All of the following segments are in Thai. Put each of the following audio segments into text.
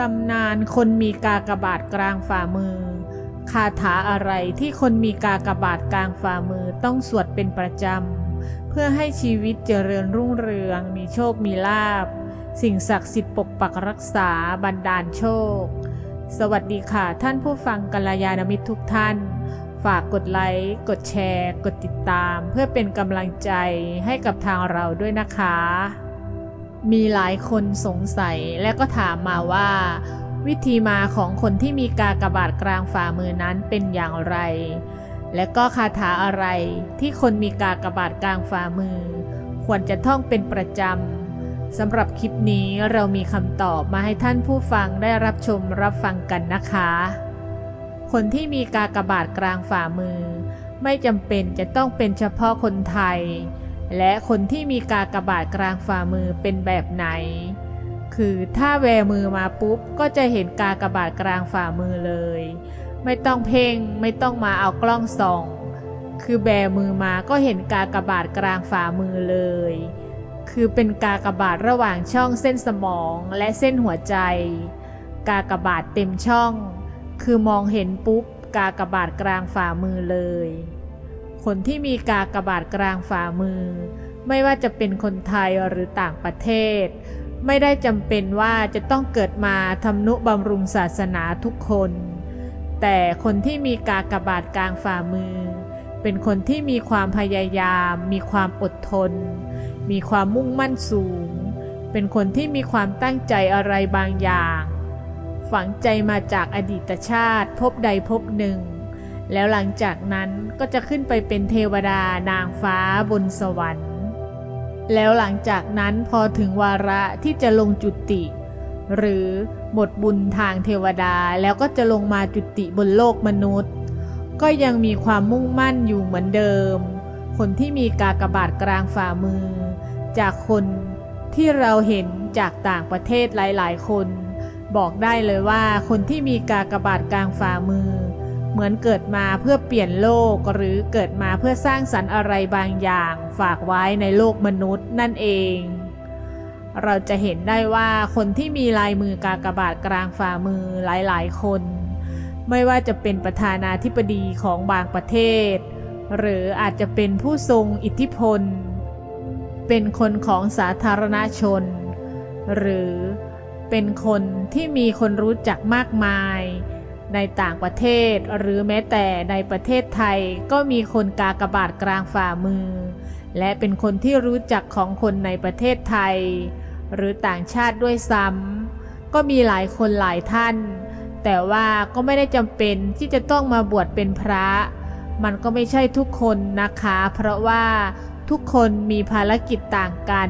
ตำนานคนมีกากบาทกลางฝ่ามือ คาถาอะไรที่คนมีกากบาทกลางฝ่ามือต้องสวดเป็นประจำ เพื่อให้ชีวิตเจริญรุ่งเรือง มีโชคมีลาบ สิ่งศักดิ์สิทธิ์ปกปักรักษาบันดาลโชค สวัสดีค่ะท่านผู้ฟังกัลยาณมิตรทุกท่าน ฝากกดไลค์ กดแชร์ กดติดตาม เพื่อเป็นกำลังใจให้กับทางเราด้วยนะคะ มีหลายคนสงสัยและก็ถามมาว่า วิธีมาของคนที่มีกากบาทกลางฝ่ามือนั้นเป็นอย่างไร และก็คาถาอะไรที่คนมีกากบาทกลางฝ่ามือ ควรจะท่องเป็นประจำสำหรับคลิปนี้เรามีคำตอบมาให้ท่านผู้ฟังได้รับชมรับฟังกันนะคะ คนที่มีกากบาทกลางฝ่ามือ ไม่จำเป็นจะต้องเป็นเฉพาะคนไทย และคนที่มีกากบาทกลางฝ่ามือเป็นแบบไหน คือถ้าแวมือมาปุ๊บก็จะเห็นกากบาทกลางฝ่ามือเลย ไม่ต้องเพ่งไม่ต้องมาเอากล้องส่อง คือแบมือมาก็เห็นกากบาทกลางฝ่ามือเลย คือเป็นกากบาทระหว่างช่องเส้นสมองและเส้นหัวใจ กากบาทเต็มช่อง คือมองเห็นปุ๊บกากบาทกลางฝ่ามือเลย คนที่มีกากบาทกลางฝ่ามือ ไม่ว่าจะเป็นคนไทยหรือต่างประเทศ ไม่ได้จำเป็นว่าจะต้องเกิดมาทำนุบำรุงศาสนาทุกคน แต่คนที่มีกากบาทกลางฝ่ามือ เป็นคนที่มีความพยายาม มีความอดทน มีความมุ่งมั่นสูง เป็นคนที่มีความตั้งใจอะไรบางอย่าง ฝังใจมาจากอดีตชาติพบใดพบหนึ่ง แล้วหลังจากนั้นก็จะขึ้นไปเป็นเทวดานางฟ้าบนสวรรค์ แล้วหลังจากนั้นพอถึงวาระที่จะลงจุติ หรือหมดบุญทางเทวดาแล้วก็จะลงมาจุติบนโลกมนุษย์ ก็ยังมีความมุ่งมั่นอยู่เหมือนเดิม คนที่มีกากบาทกลางฝ่ามือ จากคนที่เราเห็นจากต่างประเทศหลาย ๆ คน บอกได้เลยว่าคนที่มีกากบาทกลางฝ่ามือ เหมือนเกิดมาเพื่อเปลี่ยนโลกหรือเกิดมาเพื่อสร้างสรรค์อะไรบางอย่างฝากไว้ในโลกมนุษย์นั่นเอง เราจะเห็นได้ว่าคนที่มีลายมือกากบาทกลางฝ่ามือหลายๆ คน ไม่ว่าจะเป็นประธานาธิบดีของบางประเทศ หรืออาจจะเป็นผู้ทรงอิทธิพล เป็นคนของสาธารณชน หรือเป็นคนที่มีคนรู้จักมากมาย ในต่างประเทศหรือแม้แต่ในประเทศไทยก็มีคนกากบาทกลางฝ่ามือ และเป็นคนที่รู้จักของคนในประเทศไทย หรือต่างชาติด้วยซ้ำก็มีหลายคนหลายท่าน แต่ว่าก็ไม่ได้จำเป็นที่จะต้องมาบวชเป็นพระ มันก็ไม่ใช่ทุกคนนะคะ เพราะว่าทุกคนมีภารกิจต่างกัน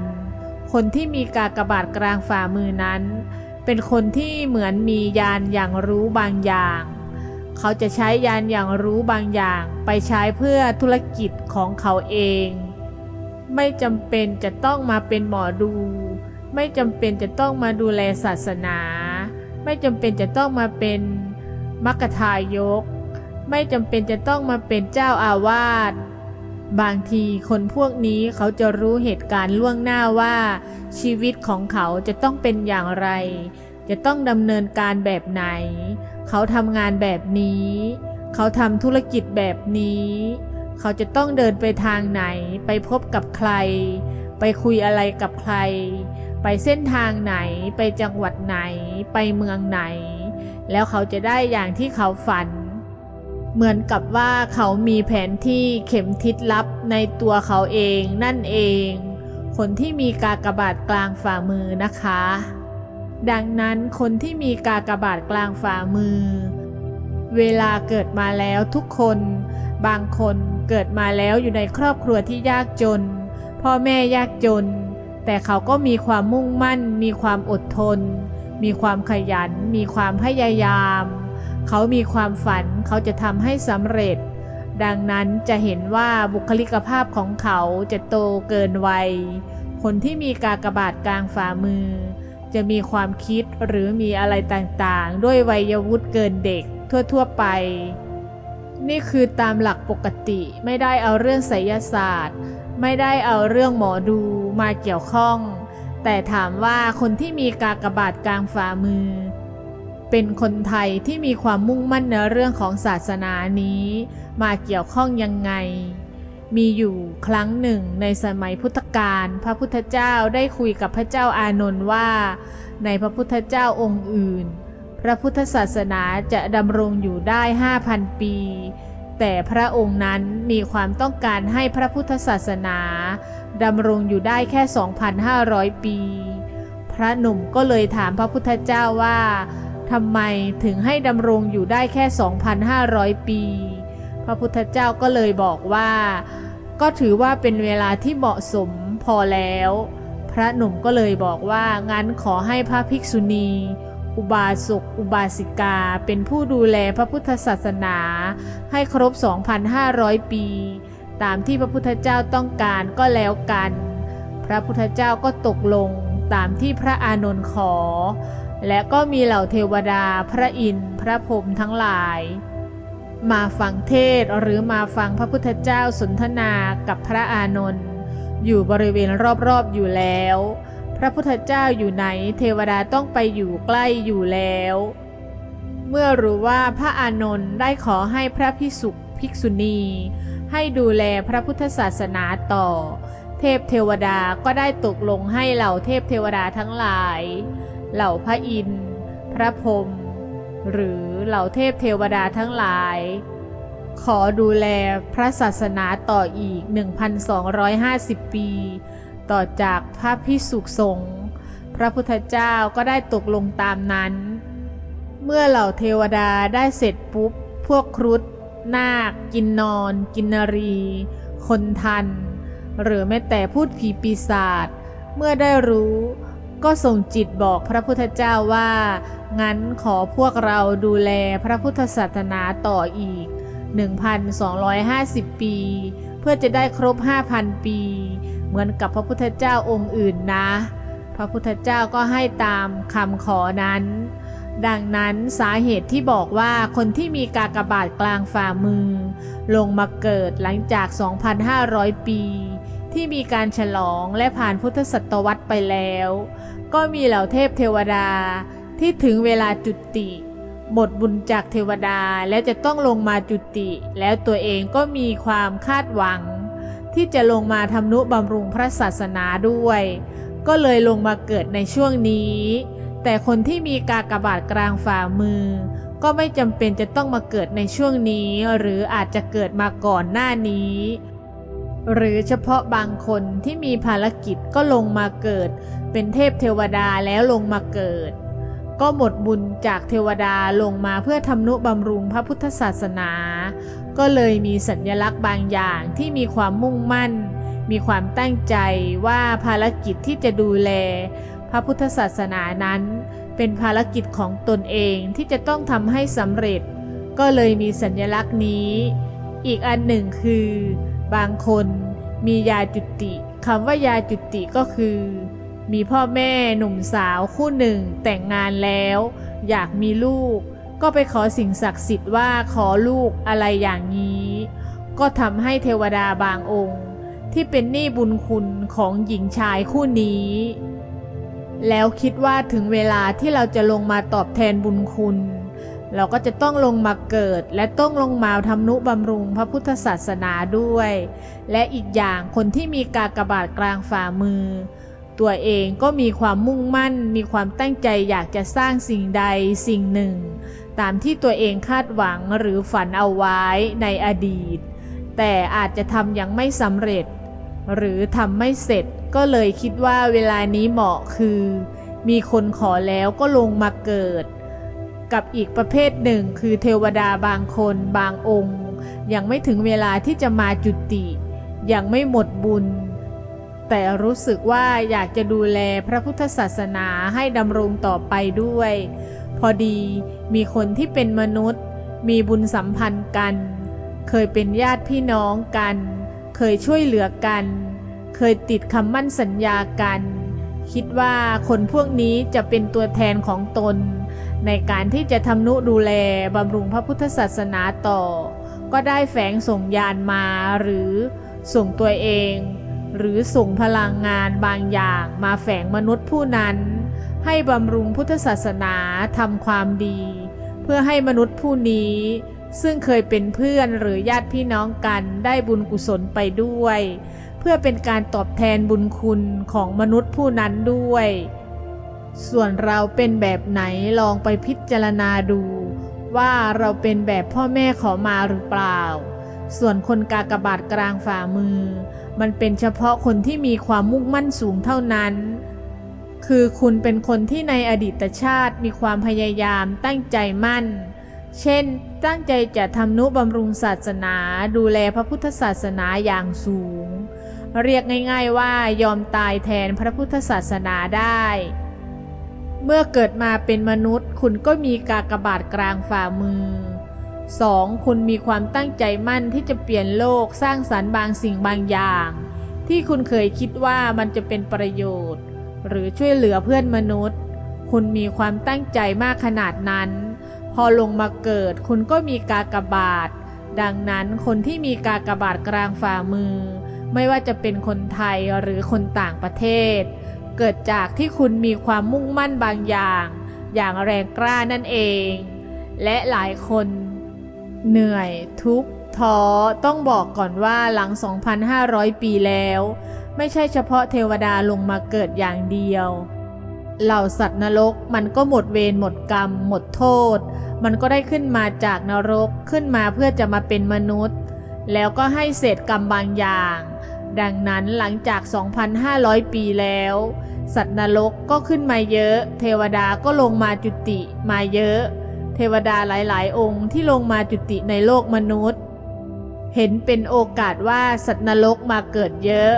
คนที่มีกากบาทกลางฝ่ามือนั้น เป็นคนที่เหมือนมียานอย่างรู้บางอย่าง เขาจะใช้ยานอย่างรู้บางอย่าง ไปใช้เพื่อธุรกิจของเขาเอง ไม่จำเป็นจะต้องมาเป็นหมอดู ไม่จำเป็นจะต้องมาดูแลศาสนา ไม่จำเป็นจะต้องมาเป็นมัคคทายก ไม่จำเป็นจะต้องมาเป็นเจ้าอาวาส บางทีคนพวกนี้เขาจะรู้เหตุการณ์ล่วงหน้าว่า ชีวิตของเขาจะต้องเป็นอย่างไร จะต้องดำเนินการแบบไหน เขาทำงานแบบนี้ เขาทำธุรกิจแบบนี้ เขาจะต้องเดินไปทางไหน ไปพบกับใคร ไปคุยอะไรกับใคร ไปเส้นทางไหน ไปจังหวัดไหน ไปเมืองไหน แล้วเขาจะได้อย่างที่เขาฝัน เหมือนกับว่าเขามีแผนที่เข็มทิศลับในตัวเขาเองนั่นเอง คนที่มีกากบาทกลางฝ่ามือนะคะ ดังนั้นคนที่มีกากบาทกลางฝ่ามือ เวลาเกิดมาแล้วทุกคน บางคนเกิดมาแล้วอยู่ในครอบครัวที่ยากจน พ่อแม่ยากจน แต่เขาก็มีความมุ่งมั่น มีความอดทน มีความขยัน มีความพยายาม เขามีความฝันเขาจะทำให้สำเร็จ ดังนั้นจะเห็นว่าบุคลิกภาพของเขาจะโตเกินวัย คนที่มีกากบาทกลางฝ่ามือ จะมีความคิดหรือมีอะไรต่างๆ ด้วยวัยวุฒิเกินเด็กทั่วๆไป นี่คือตามหลักปกติไม่ได้เอาเรื่องไสยศาสตร์ ไม่ได้เอาเรื่องหมอดูมาเกี่ยวข้อง แต่ถามว่าคนที่มีกากบาทกลางฝ่ามือ เป็นคนไทยที่มีความมุ่งมั่นในเรื่องของศาสนานี้ มาเกี่ยวข้องยังไง มีอยู่ครั้งหนึ่งในสมัยพุทธกาลพระพุทธเจ้าได้คุยกับพระเจ้าอานนท์ว่า ในพระพุทธเจ้าองค์อื่น พระพุทธศาสนาจะดำรงอยู่ได้ 5,000 ปี แต่พระองค์นั้นมีความต้องการให้พระพุทธศาสนาดำรงอยู่ได้แค่ 2,500 ปี พระหนุ่มก็เลยถามพระพุทธเจ้าว่า ทำไมถึงให้ดำรงอยู่ได้แค่ 2,500 ปี พระพุทธเจ้าก็เลยบอกว่า ก็ถือว่าเป็นเวลาที่เหมาะสมพอแล้ว พระหนุ่มก็เลยบอกว่า งั้นขอให้พระภิกษุณี อุบาสกอุบาสิกา เป็นผู้ดูแลพระพุทธศาสนา ให้ครบ 2,500 ปี ตามที่พระพุทธเจ้าต้องการก็แล้วกัน พระพุทธเจ้าก็ตกลงตามที่พระอานนท์ขอ และก็มีเหล่าเทวดาพระอินทร์พระพรหมทั้งหลาย มาฟังเทศหรือมาฟังพระพุทธเจ้าสนทนากับพระอานนท์อยู่บริเวณรอบๆอยู่แล้ว พระพุทธเจ้าอยู่ไหนเทวดาต้องไปอยู่ใกล้อยู่แล้ว เมื่อรู้ว่าพระอานนท์ได้ขอให้พระพิสุภิกษุณี ให้ดูแลพระพุทธศาสนาต่อ เทพเทวดาก็ได้ตกลงให้เหล่าเทพเทวดาทั้งหลาย เหล่าพระอินทร์ พระพรหมหรือเหล่าเทพเทวดาทั้งหลาย ขอดูแลพระศาสนาต่ออีก 1,250 ปี ต่อจากพระพิสุสงฆ์พระพุทธเจ้าก็ได้ตกลงตามนั้น เมื่อเหล่าเทวดาได้เสร็จปุ๊บ พวกครุฑนาค กินนอน กินนรี คนทัน หรือแม้แต่พูดผีปีศาจเมื่อได้รู้ ก็ส่งจิตบอกพระพุทธเจ้าว่า งั้นขอพวกเราดูแลพระพุทธศาสนาต่ออีก 1,250 ปี เพื่อจะได้ครบ 5,000 ปี เหมือนกับพระพุทธเจ้าองค์อื่นนะ พระพุทธเจ้าก็ให้ตามคำขอนั้น ดังนั้นสาเหตุที่บอกว่าคนที่มีกากบาทกลางฝ่ามือ ลงมาเกิดหลังจาก 2,500 ปี ที่มีการฉลองและผ่านพุทธศตวรรษไปแล้ว ก็มีเหล่าเทพเทวดาที่ถึงเวลาจุติ หมดบุญจากเทวดาและจะต้องลงมาจุติ แล้วตัวเองก็มีความคาดหวัง ที่จะลงมาทำนุบำรุงพระศาสนาด้วย ก็เลยลงมาเกิดในช่วงนี้ แต่คนที่มีกากบาทกลางฝ่ามือ ก็ไม่จำเป็นจะต้องมาเกิดในช่วงนี้ หรืออาจจะเกิดมาก่อนหน้านี้ หรือเฉพาะบางคนที่มีภารกิจก็ลงมาเกิด เป็นเทพเทวดาแล้วลงมาเกิด ก็หมดบุญจากเทวดาลงมาเพื่อทำนุบำรุงพระพุทธศาสนา ก็เลยมีสัญลักษณ์บางอย่างที่มีความมุ่งมั่น มีความตั้งใจว่าภารกิจที่จะดูแล พระพุทธศาสนานั้น เป็นภารกิจของตนเองที่จะต้องทำให้สำเร็จ ก็เลยมีสัญลักษณ์นี้ อีกอันหนึ่งคือ บางคนมียาจุติคำว่ายาจุติก็คือ มีพ่อแม่หนุ่มสาวคู่หนึ่งแต่งงานแล้ว อยากมีลูก ก็ไปขอสิ่งศักดิ์สิทธิ์ว่าขอลูกอะไรอย่างนี้ ก็ทำให้เทวดาบางองค์ ที่เป็นหนี้บุญคุณของหญิงชายคู่นี้ แล้วคิดว่าถึงเวลาที่เราจะลงมาตอบแทนบุญคุณ เราก็จะต้องลงมาเกิด และต้องลงมาทำนุบำรุงพระพุทธศาสนาด้วย และอีกอย่างคนที่มีกากบาทกลางฝ่ามือ ตัวเองก็มีความมุ่งมั่น มีความตั้งใจอยากจะสร้างสิ่งใดสิ่งหนึ่ง ตามที่ตัวเองคาดหวังหรือฝันเอาไว้ในอดีต แต่อาจจะทำยังไม่สำเร็จ หรือทำไม่เสร็จก็เลยคิดว่าเวลานี้เหมาะคือ มีคนขอแล้วก็ลงมาเกิด กับอีกประเภทหนึ่งคือเทวดาบางคนบางองค์ ยังไม่ถึงเวลาที่จะมาจุติ ยังไม่หมดบุญ แต่รู้สึกว่าอยากจะดูแลพระพุทธศาสนาให้ดำรงต่อไปด้วย พอดีมีคนที่เป็นมนุษย์ มีบุญสัมพันธ์กัน เคยเป็นญาติพี่น้องกัน เคยช่วยเหลือกัน เคยติดคำมั่นสัญญากัน คิดว่าคนพวกนี้จะเป็นตัวแทนของตน ในการที่จะทำนุดูแลบำรุงพระพุทธศาสนาต่อ ก็ได้แฝงส่งยานมาหรือส่งตัวเอง หรือส่งพลังงานบางอย่างมาแฝงมนุษย์ผู้นั้น ให้บำรุงพุทธศาสนาทำความดี เพื่อให้มนุษย์ผู้นี้ซึ่งเคยเป็นเพื่อนหรือญาติพี่น้องกันได้บุญกุศลไปด้วย เพื่อเป็นการตอบแทนบุญคุณของมนุษย์ผู้นั้นด้วย ส่วนเราเป็นแบบไหนลองไปพิจารณาดู ว่าเราเป็นแบบพ่อแม่ขอมาหรือเปล่า ส่วนคนกากบาทกลางฝ่ามือ มันเป็นเฉพาะคนที่มีความมุ่งมั่นสูงเท่านั้น คือคุณเป็นคนที่ในอดีตชาติมีความพยายามตั้งใจมั่น เช่น ตั้งใจจะทำนุบำรุงศาสนา ดูแลพระพุทธศาสนาอย่างสูง เรียกง่าย ๆว่ายอมตายแทนพระพุทธศาสนาได้ เมื่อเกิดมาเป็นมนุษย์ คุณก็มีกากบาทกลางฝ่ามือ 2. คุณมีความตั้งใจมั่นที่จะเปลี่ยนโลกสร้างสรรค์บางสิ่งบางอย่าง ที่คุณเคยคิดว่ามันจะเป็นประโยชน์ หรือช่วยเหลือเพื่อนมนุษย์ คุณมีความตั้งใจมากขนาดนั้น พอลงมาเกิดคุณก็มีกากบาท ดังนั้นคนที่มีกากบาทกลางฝ่ามือ ไม่ว่าจะเป็นคนไทยหรือคนต่างประเทศ เกิดจากที่คุณมีความมุ่งมั่นบางอย่าง อย่างแรงกล้านั่นเอง และหลายคน เหนื่อยทุกข์ท้อต้องบอกก่อนว่าหลัง 2,500 ปีแล้ว ไม่ใช่เฉพาะเทวดาลงมาเกิดอย่างเดียว เหล่าสัตว์นรกมันก็หมดเวรหมดกรรม หมดโทษ มันก็ได้ขึ้นมาจากนรกขึ้นมาเพื่อจะมาเป็นมนุษย์ แล้วก็ให้เศษกรรมบางอย่าง ดังนั้นหลังจาก 2,500 ปีแล้ว สัตว์นรกก็ขึ้นมาเยอะ เทวดาก็ลงมาจุติมาเยอะ เทวดาหลายๆ องค์ที่ลงมาจุติในโลกมนุษย์ เห็นเป็นโอกาสว่าสัตว์นรกมาเกิดเยอะ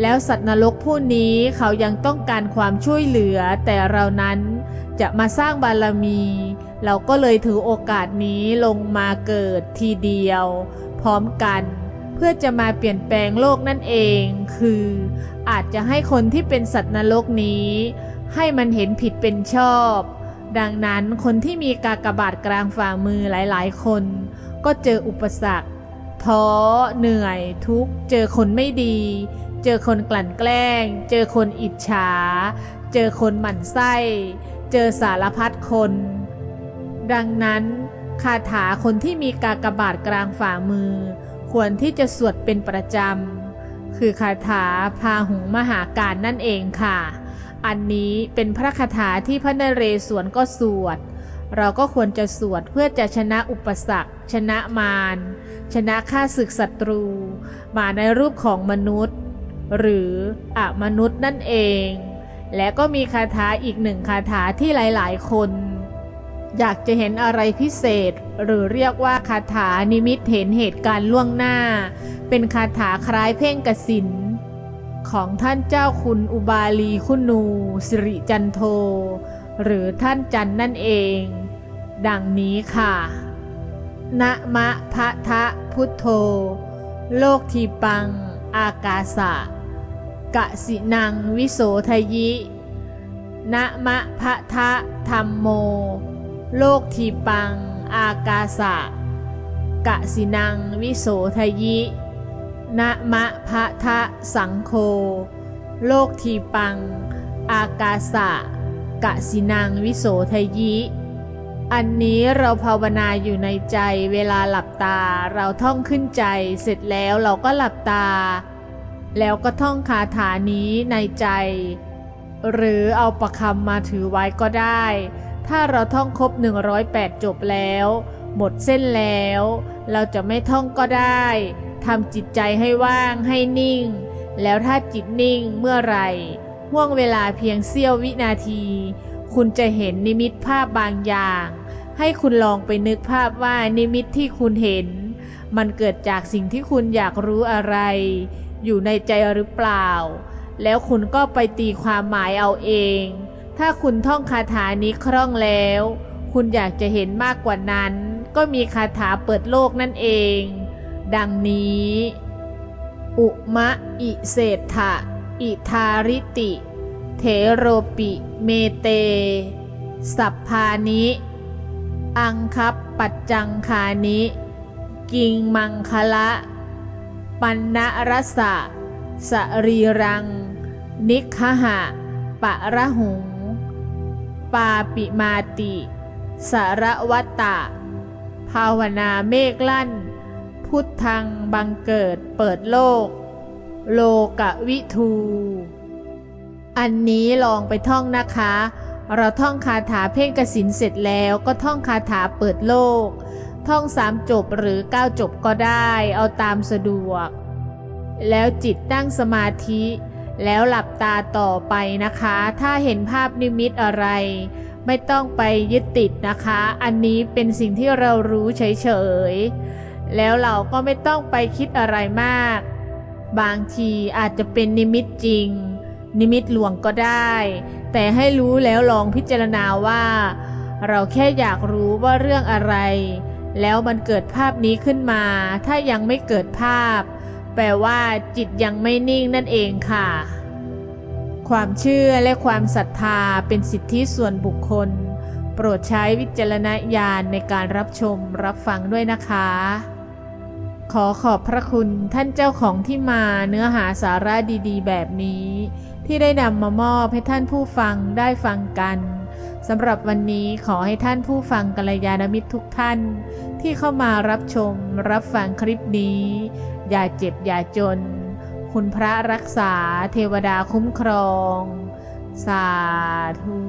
แล้วสัตว์นรกผู้นี้เขายังต้องการความช่วยเหลือแต่เรานั้นจะมาสร้างบารมี เราก็เลยถือโอกาสนี้ลงมาเกิดทีเดียว พร้อมกัน เพื่อจะมาเปลี่ยนแปลงโลกนั่นเอง คืออาจจะให้คนที่เป็นสัตว์นรกนี้ ให้มันเห็นผิดเป็นชอบ ดังนั้นคนที่มีกากบาทกลางฝ่ามือหลายๆ คน ก็เจออุปสรรคท้อเหนื่อย ทุกเจอคนไม่ดี เจอคนกลั่นแกล้ง เจอคนอิจฉา เจอคนหมั่นไส้ เจอสารพัดคน ดังนั้นคาถาคนที่มีกากบาทกลางฝ่ามือ ควรที่จะสวดเป็นประจำ คือคาถาพาหุงมหาการนั่นเองค่ะ อันนี้เป็นพระคาถาที่พระนเรศวรก็สวด เราก็ควรจะสวดเพื่อจะชนะอุปสรรค ชนะมาร ชนะข้าศึกศัตรู มาในรูปของมนุษย์ หรืออมนุษย์นั่นเอง และก็มีคาถาอีกหนึ่งคาถาที่หลาย ๆ คน อยากจะเห็นอะไรพิเศษ หรือเรียกว่าคาถานิมิตเห็นเหตุการณ์ล่วงหน้า เป็นคาถาคล้ายเพ่งกสินของท่านเจ้าคุณอุบาลีคุณูสิริจันโท หรือท่านจันนั่นเอง ดังนี้ค่ะ นะมะพะทะพุทโธ โลกทีปัง อากาสะกะสินังวิโสทยิ นะมะพะทะธรรมโม โลกทีปัง อากาสะ กะสินังวิโสทยินะมะพะทะสังโฆโลกทีปัง อากาสะ กะสินังวิโสทยิอันนี้เราภาวนาอยู่ในใจเวลาหลับตาเราท่องขึ้นใจเสร็จแล้วเราก็หลับตา แล้วก็ท่องคาถานี้ในใจ หรือเอาประคำมาถือไว้ก็ได้ ถ้าเราท่องครบ 108 จบแล้ว หมดเส้นแล้ว เราจะไม่ท่องก็ได้ทำจิตใจให้ว่างให้นิ่ง แล้วถ้าจิตนิ่งเมื่อไหร่ห่วงเวลาเพียงเสี้ยววินาที คุณจะเห็นนิมิตภาพบางอย่าง ให้คุณลองไปนึกภาพว่านิมิตที่คุณเห็น มันเกิดจากสิ่งที่คุณอยากรู้อะไร อยู่ในใจหรือเปล่า แล้วคุณก็ไปตีความหมายเอาเอง ถ้าคุณท่องคาถานี้คล่องแล้ว คุณอยากจะเห็นมากกว่านั้น ก็มีคาถาเปิดโลกนั่นเอง ดังนี้ อุมะอิเศษฐะอิทาริติเถโรปิเมเต สัพพานิ อังคับปัจจังคานิ กิงมังคละ ปันนรสะสรีรัง นิคหะ ปะระหุง ปาปิมาติ สารวัตตะ ภาวนาเมฆลั่น พุทธังบังเกิดเปิดโลก โลกวิทู อันนี้ลองไปท่องนะคะ เราท่องคาถาเพ่งกสินเสร็จแล้วก็ท่องคาถาเปิดโลก ท่องสามจบหรือเก้าจบก็ได้ เอาตามสะดวก แล้วจิตตั้งสมาธิ แล้วหลับตาต่อไปนะคะ ถ้าเห็นภาพนิมิตอะไร ไม่ต้องไปยึดติดนะคะ อันนี้เป็นสิ่งที่เรารู้เฉยๆ แล้วเราก็ไม่ต้องไปคิดอะไรมาก บางทีอาจจะเป็นนิมิตจริง นิมิตหลวงก็ได้ แต่ให้รู้แล้วลองพิจารณาว่า เราแค่อยากรู้ว่าเรื่องอะไร แล้วมันเกิดภาพนี้ขึ้นมา ถ้ายังไม่เกิดภาพ แปลว่าจิตยังไม่นิ่งนั่นเองค่ะ ความเชื่อและความศรัทธาเป็นสิทธิส่วนบุคคล โปรดใช้วิจารณญาณในการรับชมรับฟังด้วยนะคะ ขอขอบพระคุณท่านเจ้าของที่มาเนื้อหาสาระดีๆ แบบนี้ ที่ได้นำมามอบให้ท่านผู้ฟังได้ฟังกันสำหรับวันนี้ขอให้ท่านผู้ฟังกัลยาณมิตรทุกท่าน ที่เข้ามารับชมรับฟังคลิปนี้ อย่าเจ็บอย่าจน คุณพระรักษาเทวดาคุ้มครอง สาธุ